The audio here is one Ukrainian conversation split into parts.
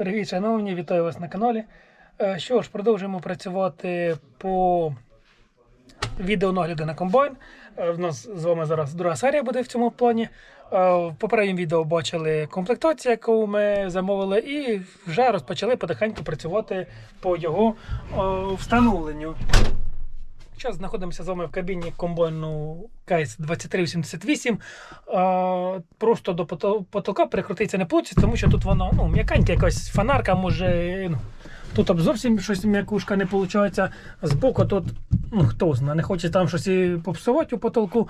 Привіт, шановні, вітаю вас на каналі. Е, Що ж, продовжуємо працювати по відеонагляду на комбайн. У В нас з вами зараз друга серія буде в цьому плані. Е, В попередньому відео бачили комплектацію, яку ми замовили, і вже розпочали потихеньку працювати по його е, встановленню. Зараз знаходимося з вами в кабіні комбайну Кейс 2388. А, просто до пото- потолка прикрутитися не вийде, тому що тут воно ну, м'яканьке, якась фонарка може. Ну, тут зовсім щось м'якушка не виходить. Збоку тут, ну хто знає, не хоче там щось попсувати у потолку.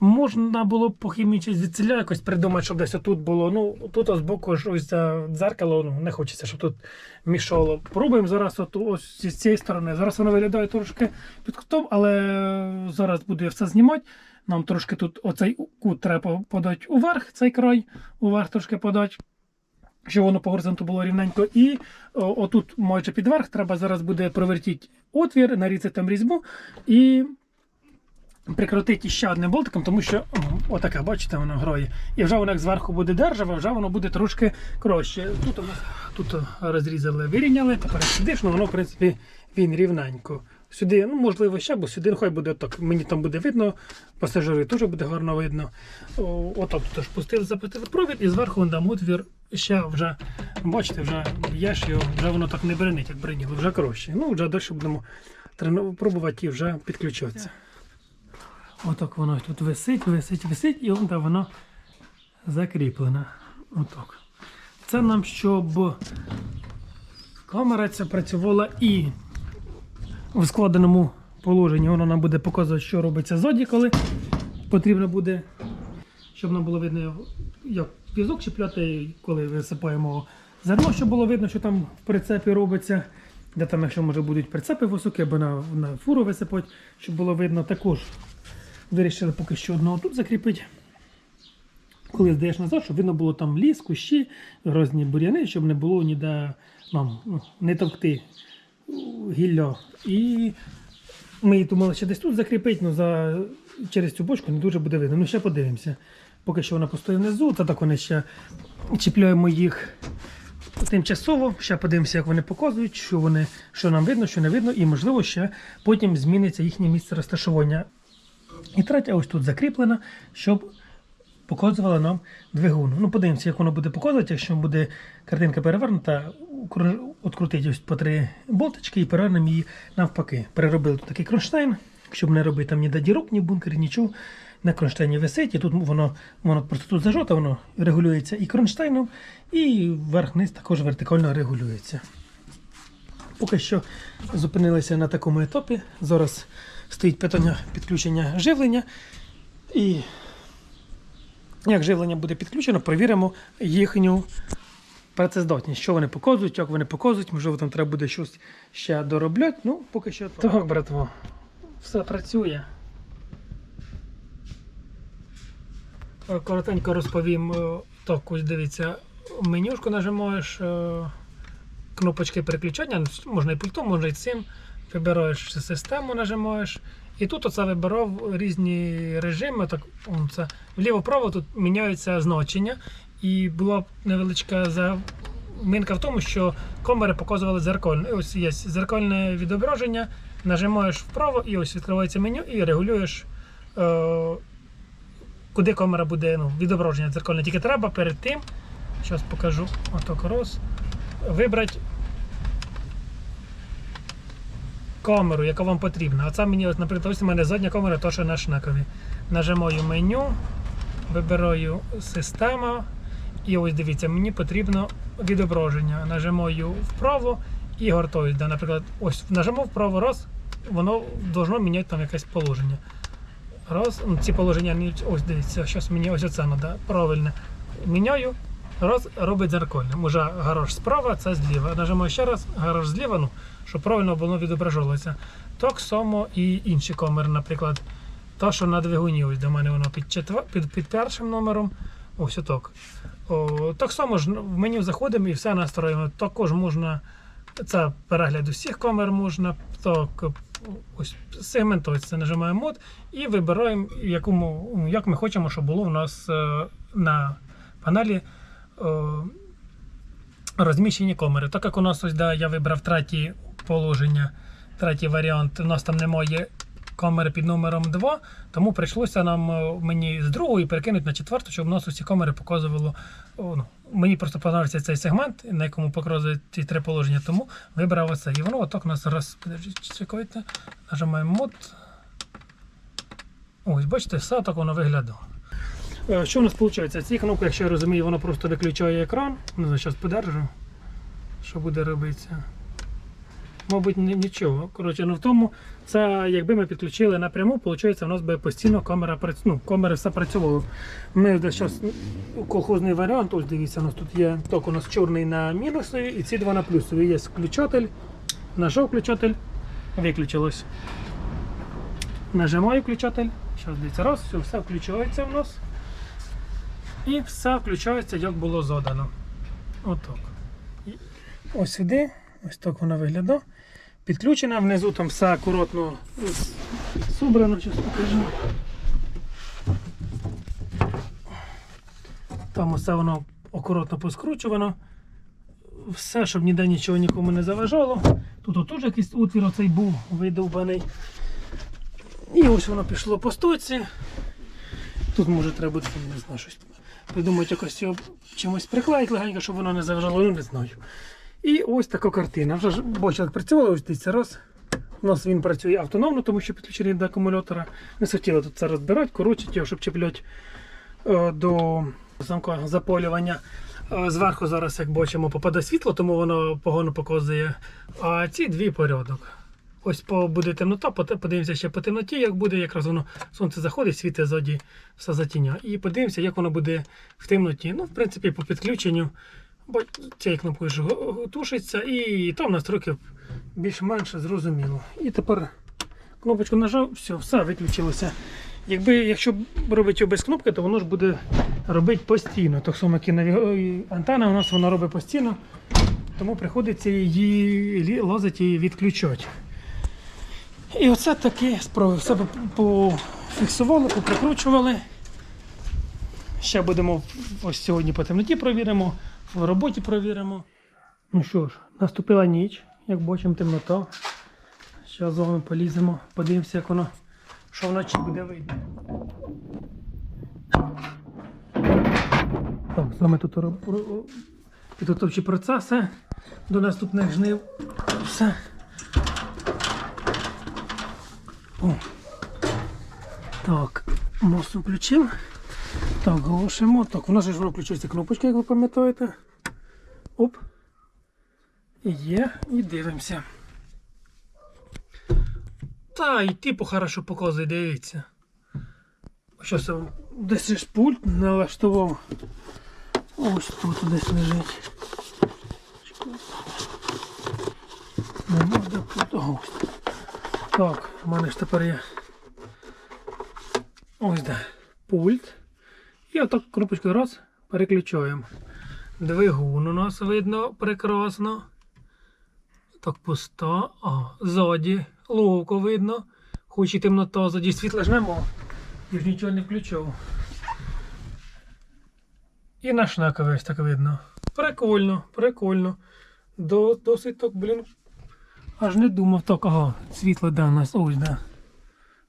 Можна було б похімічити звідсіля якось придумати, щоб десь отут було. Ну, тут збоку ж ось це дзеркало, ну, не хочеться, щоб тут мішало. Пробуємо зараз от, ось з цієї сторони. Зараз воно виглядає трошки під кутом, але зараз буду я все знімати. Нам трошки тут оцей кут треба подати уверх, цей край, уверх трошки подати, щоб воно по горизонту було рівненько. І о, отут, майже під верх, треба зараз буде провертіти отвір, нарізати там різьбу і прикрутити ще одним болтиком, тому що отаке, бачите, воно грає. І вже воно як зверху буде державе, вже воно буде трошки краще. Тут тут розрізали, вирівняли, тепер сидиш, ну воно, в принципі, він рівненько. Сюди, ну можливо, ще, бо сюди хай буде так. Мені там буде видно, пасажири теж буде гарно видно. О, Отак тут пустили, запустили провід і зверху там отвір ще вже, бачите, вже ж його, вже воно так не бренить, як бреніло, вже краще. Ну, вже далі будемо трену- пробувати і вже підключатися. Отак воно тут висить, висить, висить, і там воно закріплене. Отак. Це нам, щоб камера ця працювала і в складеному положенні. Воно нам буде показувати, що робиться ззаді, коли потрібно буде, щоб нам було видно, як візок чіпляти, коли висипаємо зерно, щоб було видно, що там в прицепі робиться. Де там, якщо може будуть прицепи високі, або на, на фуру висипати, щоб було видно також. Вирішили поки що одного тут закріпити. Коли здаєш назад, щоб видно було там ліс, кущі, різні бур'яни, щоб не було ніде нам ну, не товкти гілля. І ми думали ще десь тут закріпити, але за, через цю бочку не дуже буде видно. Ну ще подивимося. Поки що вона постоїть внизу, та так вони ще чіпляємо їх тимчасово. Ще подивимося, як вони показують, що вони, що нам видно, що не видно, і можливо ще потім зміниться їхнє місце розташування. І третя ось тут закріплена, щоб показувала нам двигун. Ну, подивимося, як воно буде показувати, якщо буде картинка перевернута, відкрутити ось по три болтички і перевернемо її навпаки. Переробили тут такий кронштейн, щоб не робити там ні до дірок, ні бункер, нічого. На кронштейні висить, і тут воно, воно просто тут зажато, воно регулюється і кронштейном, і вверх-вниз також вертикально регулюється. Поки що зупинилися на такому етапі. Зараз стоїть питання підключення живлення. І як живлення буде підключено, перевіримо їхню працездатність, що вони показують, як вони показують, можливо, там треба буде щось ще доробляти. Ну, поки що так. Так, братво, все працює. Е, Коротенько розповім. е, Так, ось дивіться, менюшку нажимаєш, е, кнопочки переключання, можна і пультом, можна і цим. Вибираєш систему, нажимаєш. І тут оце вибирав різні режими. Так, це вліво-право тут міняються значення. І була невеличка заминка в тому, що камери показували дзеркальне. І Ось є дзеркальне відображення, нажимаєш вправо, і ось відкривається меню, і регулюєш, е, куди камера буде ну, відображення дзеркальне. Тільки треба перед тим, зараз покажу, отак роз, вибрати камеру, яка вам потрібна. Оце мені, наприклад, ось у мене задня камера, то що на шнакові. Нажимаю меню, вибираю система. І ось дивіться, мені потрібно відображення. Нажимаю вправо і гортую. Да, наприклад, ось нажимав вправо, раз, воно должно міняти там якесь положення. Раз, ну, ці положення, ось дивіться, зараз мені ось оце треба правильне. Міняю, раз, робить дзеркальним. Уже гараж справа, це зліва. Нажимаю ще раз, гараж зліва, ну, щоб правильно було відображалося. Так само і інші камери, наприклад. Та, що на двигуні, ось до мене воно під, четвер... під, під першим номером. Ось отак. О, так само ж в меню заходимо і все настроїмо. Також можна. Це перегляд усіх камер можна. Так, ось сегментується, нажимаємо мод і вибираємо, якому, ну, як ми хочемо, щоб було у нас е, на панелі розміщені камери. Так як у нас ось да, я вибрав третє положення, третій варіант, у нас там немає камери під номером 2, тому прийшлося нам е, мені з другої перекинути на четверту, щоб у нас усі камери показувало. Ну, мені просто подобався цей сегмент, на якому показують ці три положення, тому вибрав оце. І воно отак у нас раз. Чекайте, нажимаємо мод. Ось, бачите, все так воно виглядає. Е, Що в нас виходить? Ці кнопки, якщо я розумію, воно просто виключає екран. Знаю, зараз подержу. Що буде робитися? Мабуть, нічого. Коротше, ну в тому, це якби ми підключили напряму, виходить, у нас би постійно камера ну, камери все працювало. Ми зараз колхозний варіант, ось дивіться, у нас тут є ток у нас чорний на мінусові і ці два на плюсові. Є включатель, нажав включатель, виключилось. Нажимаю включатель. Зараз дивіться, раз, все, все включається в нас. І все включається, як було задано. Отак. Ось сюди, ось так воно виглядає. Підключена, внизу там все акуратно зубрано, зараз покажу. Там усе воно акуратно поскручувано. Все, щоб ніде нічого нікому не заважало. Тут теж якийсь утвір оцей був видовбаний. І ось воно пішло по стоці. Тут може треба не знаю, щось придумати якось його чимось приклеїти легенько, щоб воно не заважало, ну не знаю. І ось така картина. Вже ж бачили, як працювало, ось дивіться, раз. У нас він працює автономно, тому що підключений до акумулятора. Не хотіли тут це розбирати, коротше, його, щоб чіпляти е, до замка запалювання. Зверху зараз, як бачимо, попаде світло, тому воно погано показує. А ці дві порядок. Ось буде темнота, подивимося ще по темноті, як буде, якраз воно сонце заходить, світить ззаді, все затіня. І подивимося, як воно буде в темноті. Ну, в принципі, по підключенню, бо цією кнопкою ж тушиться, і там настройки більш-менш зрозуміло. І тепер кнопочку нажав, все, все виключилося. Якби, якщо робити його без кнопки, то воно ж буде робити постійно. Так само, як і наві- антенна у нас вона робить постійно, тому приходиться її лазити і відключати. І оце такі справи. Все пофіксували, поприкручували. Ще будемо ось сьогодні по темноті провіримо, в роботі провіримо. Ну що ж, наступила ніч, як бачимо, темнота. Зараз з вами поліземо, подивимося, як воно, що вночі буде видно. Так, з вами тут підготовчі процеси до наступних жнив. Все. О. Так, мосту включив. Так, глушимо. Так, у нас же ж включується кнопочка, як ви пам'ятаєте. Оп. Є, і дивимося. Та, і типу хорошо показує, дивіться. Щось десь ж пульт налаштував. Ось тут десь лежить. Нема де пульт. Ого. Так, у мене ж тепер є. Ось де. Пульт. І отак кнопочку раз переключаємо. Двигун у нас видно прекрасно. Так пусто. А, ззаді ловко видно. Хоч і темнота, ззаді світла ж нема. Я ж нічого не включав. І наш ось так видно. Прикольно, прикольно. До, досить так, блін. Аж не думав так, ага, світло да, у нас ось да.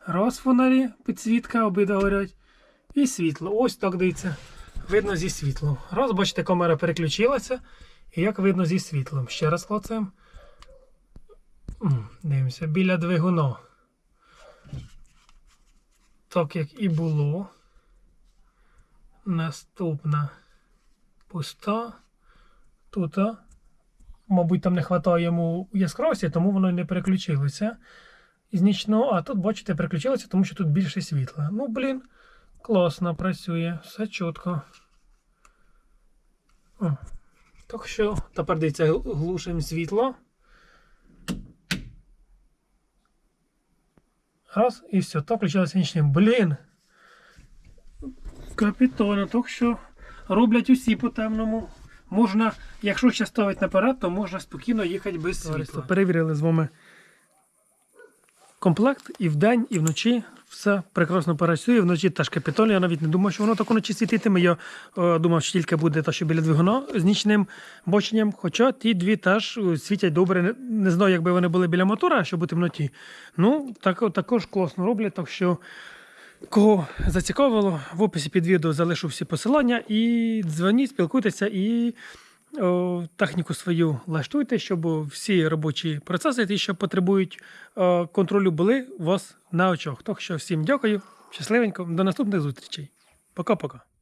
Раз фонарі, підсвітка, обидва горять. І світло. Ось так дивіться. Видно зі світлом. Раз, бачите, камера переключилася. І як видно зі світлом. Ще раз клацаємо. Дивимося. Біля двигуна. Так як і було. Наступна пуста. Тут, мабуть, там не вистачає йому яскравості, тому воно і не переключилося із нічного. А тут, бачите, переключилося, тому що тут більше світла. Ну, блін, класно працює, все чітко. О, Так що, тепер дивіться, глушимо світло. Раз, і все, так включилося нічним. Блін. Капітально, так що роблять усі по темному. Можна, якщо ще ставити наперед, то можна спокійно їхати без світла. Перевірили з вами комплект і вдень, і вночі все прекрасно працює. Вночі теж капітон. Я навіть не думав, що воно так вночі світитиме. Я е, думав, що тільки буде те, що біля двигуна з нічним боченням. Хоча ті дві теж е, світять добре. Не, не знаю, якби вони були біля мотора, щоб у темноті. Ну, так, також класно роблять, так що. Кого зацікавило, в описі під відео залишу всі посилання і дзвоніть, спілкуйтеся і о, техніку свою лаштуйте, щоб всі робочі процеси, ті, що потребують о, контролю, були у вас на очах. Так що всім дякую, щасливенько, до наступних зустрічей. Пока-пока.